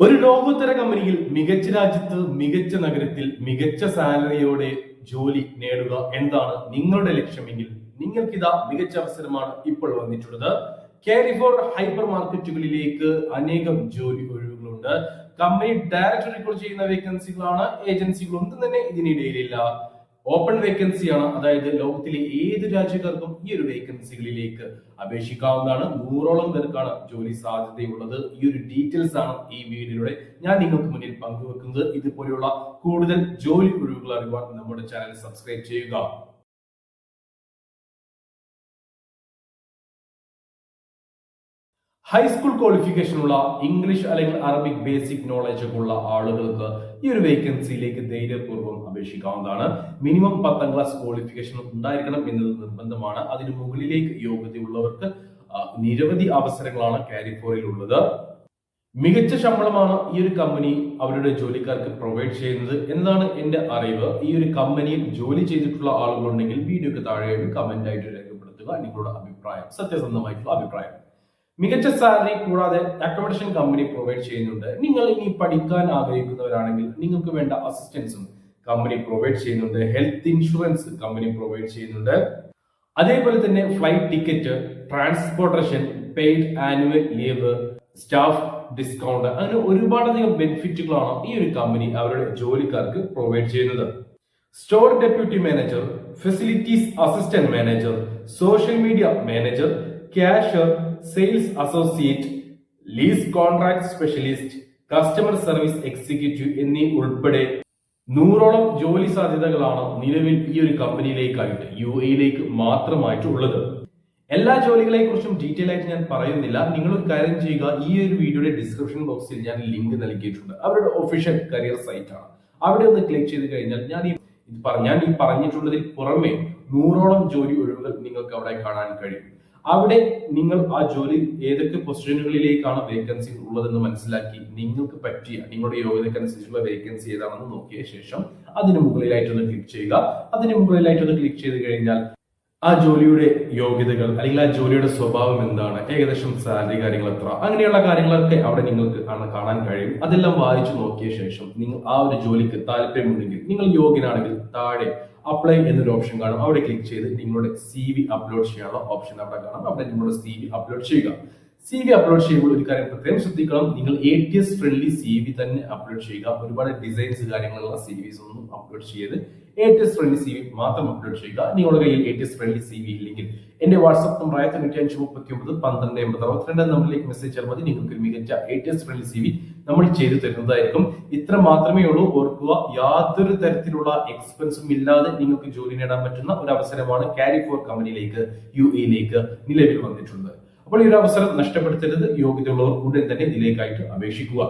ഒരു ലോകോത്തര കമ്പനിയിൽ മികച്ച രാജ്യത്ത് മികച്ച നഗരത്തിൽ മികച്ച സാലറിയോടെ ജോലി നേടുക എന്താണ് നിങ്ങളുടെ ലക്ഷ്യമെങ്കിൽ നിങ്ങൾക്കിതാ മികച്ച അവസരമാണ് ഇപ്പോൾ വന്നിട്ടുള്ളത്. കാരിഫോർ ഹൈപ്പർ മാർക്കറ്റുകളിലേക്ക് അനേകം ജോലി ഒഴിവുകളുണ്ട്. കമ്പനി ഡയറക്റ്റ് റിക്രൂട്ട് ചെയ്യുന്ന വേക്കൻസികളാണ് ഏജൻസികളൊന്നും തന്നെ ഇതിനിടയിലില്ല. ഓപ്പൺ വേക്കൻസിയാണ് അതായത് ലോകത്തിലെ ഏത് രാജ്യക്കാർക്കും ഈ ഒരു വേക്കൻസികളിലേക്ക് അപേക്ഷിക്കാവുന്നതാണ്. നൂറോളം പേർക്കാണ് ജോലി സാധ്യതയുള്ളത്. ഈ ഒരു ഡീറ്റെയിൽസ് ആണ് ഈ വീഡിയോയിലൂടെ ഞാൻ നിങ്ങൾക്ക് മുന്നിൽ പങ്കുവെക്കുന്നത്. ഇതുപോലെയുള്ള കൂടുതൽ ജോലി ഒഴിവുകൾ അറിയുവാൻ നമ്മുടെ ചാനൽ സബ്സ്ക്രൈബ് ചെയ്യുക. ഹൈസ്കൂൾ ക്വാളിഫിക്കേഷനുള്ള ഇംഗ്ലീഷ് അല്ലെങ്കിൽ അറബിക് ബേസിക് നോളജ് ഉള്ള ആളുകൾക്ക് ഈ ഒരു വേക്കൻസിയിലേക്ക് ധൈര്യപൂർവം അപേക്ഷിക്കാവുന്നതാണ്. മിനിമം പത്താം ക്ലാസ് ക്വാളിഫിക്കേഷൻ ഉണ്ടായിരിക്കണം എന്നത് നിർബന്ധമാണ്. അതിന് മുകളിലേക്ക് യോഗ്യതയുള്ളവർക്ക് നിരവധി അവസരങ്ങളാണ് കാരിഫോറിൽ ഉള്ളത്. മികച്ച ശമ്പളമാണ് ഈ ഒരു കമ്പനി അവരുടെ ജോലിക്കാർക്ക് പ്രൊവൈഡ് ചെയ്യുന്നത് എന്നാണ് എന്റെ അറിവ്. ഈ ഒരു കമ്പനിയിൽ ജോലി ചെയ്തിട്ടുള്ള ആളുകളുണ്ടെങ്കിൽ വീഡിയോക്ക് താഴെ കമന്റ് ആയിട്ട് രേഖപ്പെടുത്തുക. നിങ്ങളുടെ അഭിപ്രായം സത്യസന്ധമായിട്ടുള്ള അഭിപ്രായം. മികച്ച സാലറി കൂടാതെ അക്കോമഡേഷൻ കമ്പനി പ്രൊവൈഡ് ചെയ്യുന്നുണ്ട്. നിങ്ങൾ ഇനി പഠിക്കാൻ ആഗ്രഹിക്കുന്നവരാണെങ്കിൽ നിങ്ങൾക്ക് വേണ്ട അസിസ്റ്റൻസും കമ്പനി പ്രൊവൈഡ് ചെയ്യുന്നുണ്ട്. ഹെൽത്ത് ഇൻഷുറൻസ് കമ്പനി പ്രൊവൈഡ് ചെയ്യുന്നുണ്ട്. അതേപോലെ തന്നെ flight ticket transportation paid annual leave staff discount അങ്ങനെ ഒരുപാടധികം ബെനിഫിറ്റുകളാണ് ഈ ഒരു കമ്പനി അവരുടെ ജോലിക്കാർക്ക് പ്രൊവൈഡ് ചെയ്യുന്നത്. Store deputy manager facilities assistant manager social media manager cashier sales associate lease contract specialist customer service executive എന്നീ ഉൾപ്പെടെ നൂറോളം ജോലി സാധ്യതകളാണ് നിലവിൽ ഈ ഒരു കമ്പനിയിലേക്കായിട്ട് യു എയിലേക്ക് മാത്രമായിട്ട് ഉള്ളത്. എല്ലാ ജോലികളെ കുറിച്ചും ഡീറ്റെയിൽ ആയിട്ട് ഞാൻ പറയുന്നില്ല. നിങ്ങൾ കാര്യം ചെയ്യുക ഈ ഒരു വീഡിയോയുടെ ഡിസ്ക്രിപ്ഷൻ ബോക്സിൽ ഞാൻ ലിങ്ക് നൽകിയിട്ടുണ്ട്. അവരുടെ ഒഫീഷ്യൽ കരിയർ സൈറ്റ് ആണ്. അവിടെ ഒന്ന് ക്ലിക്ക് ചെയ്ത് കഴിഞ്ഞാൽ ഞാൻ ഈ ഞാൻ ഈ പറഞ്ഞിട്ടുള്ളതിൽ പുറമെ നൂറോളം ജോലി ഒഴിവുകൾ നിങ്ങൾക്ക് അവിടെ കാണാൻ കഴിയും. അവിടെ നിങ്ങൾ ആ ജോലി ഏതൊക്കെ പൊസിഷനുകളിലേക്കാണ് വേക്കൻസി ഉള്ളതെന്ന് മനസ്സിലാക്കി നിങ്ങൾക്ക് പറ്റിയ നിങ്ങളുടെ യോഗ്യതക്കനുസരിച്ചുള്ള വേക്കൻസി ഏതാണെന്ന് നോക്കിയ ശേഷം അതിന് മുകളിലായിട്ടൊന്ന് ക്ലിക്ക് ചെയ്യുക. അതിന് മുകളിലായിട്ടൊന്ന് ക്ലിക്ക് ചെയ്ത് കഴിഞ്ഞാൽ ആ ജോലിയുടെ യോഗ്യതകൾ അല്ലെങ്കിൽ ആ ജോലിയുടെ സ്വഭാവം എന്താണ് ഏകദേശം സാലറി കാര്യങ്ങൾ എത്ര അങ്ങനെയുള്ള കാര്യങ്ങളൊക്കെ അവിടെ നിങ്ങൾക്ക് കാണാൻ- കഴിയും. അതെല്ലാം വായിച്ചു നോക്കിയ ശേഷം നിങ്ങൾ ആ ഒരു ജോലിക്ക് താല്പര്യമുണ്ടെങ്കിൽ നിങ്ങൾ യോഗ്യനാണെങ്കിൽ താഴെ അപ്ലൈ എന്നൊരു ഓപ്ഷൻ കാണും. അവിടെ ക്ലിക്ക് ചെയ്ത് നിങ്ങളുടെ സി വി അപ്ലോഡ് ചെയ്യാനുള്ള ഓപ്ഷൻ അവിടെ കാണാം. അവിടെ നിങ്ങളുടെ സി വി അപ്ലോഡ് ചെയ്യുക. സി വി അപ്ലോഡ് ചെയ്യുമ്പോൾ ഒരു കാര്യം പ്രത്യേകം ശ്രദ്ധിക്കണം. നിങ്ങൾ A T S friendly C V തന്നെ അപ്ലോഡ് ചെയ്യുക. ഒരുപാട് ഡിസൈൻസ് കാര്യങ്ങളുള്ള സി വിസ് ഒന്നും അപ്ലോഡ് ചെയ്ത് A T S friendly C V മാത്രം അപ്ലോഡ് ചെയ്യുക. നിങ്ങളുടെ കയ്യിൽ A T S friendly C V ഇല്ലെങ്കിൽ എന്റെ വാട്സ്ആപ്പ് നമ്പറായ തൊണ്ണൂറ്റി അഞ്ച് മുപ്പത്തി ഒമ്പത് പന്ത്രണ്ട് എൺപത് അറുപത്തിരണ്ട് നമ്പറിലേക്ക് മെസ്സേജ് ചെയ്താൽ മതി. നിങ്ങൾക്ക് ഒരു മികച്ച A T S friendly C V നമ്മൾ ചെയ്തു തരുന്നതായിരിക്കും. ഇത്ര മാത്രമേ ഉള്ളൂ. ഓർക്കുക യാതൊരു തരത്തിലുള്ള എക്സ്പെൻസും ഇല്ലാതെ നിങ്ങൾക്ക് ജോലി നേടാൻ പറ്റുന്ന ഒരു അവസരമാണ് കാരി ഫോർ കമ്പനിയിലേക്ക് യു എയിലേക്ക് നിലവിൽ വന്നിട്ടുള്ളത്. അപ്പോൾ ഈ ഒരു അവസരം നഷ്ടപ്പെടുത്തരുത്. യോഗ്യതയുള്ളവർ ഉടൻ തന്നെ ഇതിലേക്കായിട്ട് അപേക്ഷിക്കുക.